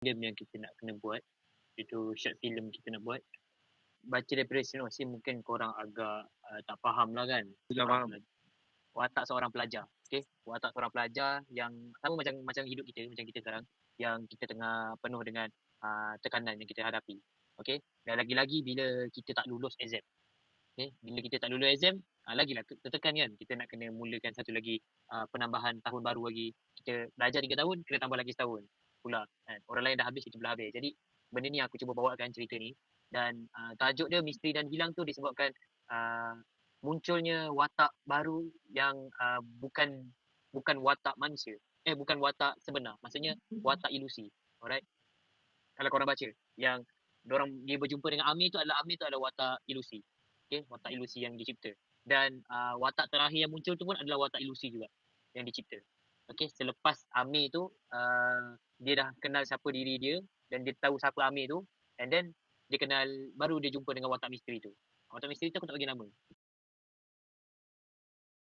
game yang kita nak kena buat itu short film kita nak buat baca daripada sinopsis mungkin korang agak uh, tak faham lah kan Tak faham. watak seorang pelajar okay? watak seorang pelajar yang sama macam macam hidup kita macam kita sekarang yang kita tengah penuh dengan uh, tekanan yang kita hadapi okay? dan lagi-lagi bila kita tak lulus exam okay? bila kita tak lulus exam uh, lagilah tertekan kan kita nak kena mulakan satu lagi uh, penambahan tahun baru lagi kita belajar tiga tahun kena tambah lagi setahun pula kan? orang lain dah habis kita belum habis. Jadi benda ni aku cuba bawakan cerita ni. Dan uh, tajuk dia misteri dan hilang tu disebabkan uh, munculnya watak baru yang uh, bukan bukan watak manusia. Eh bukan watak sebenar. Maksudnya watak ilusi. Alright? Kalau korang baca yang orang dia berjumpa dengan Amir tu adalah Amir tu adalah watak ilusi. Okay? Watak ilusi yang dicipta. Dan uh, watak terakhir yang muncul tu pun adalah watak ilusi juga yang dicipta okay selepas Amir tu uh, dia dah kenal siapa diri dia dan dia tahu siapa Amir tu and then dia kenal baru dia jumpa dengan watak misteri tu. Watak misteri tu aku tak bagi nama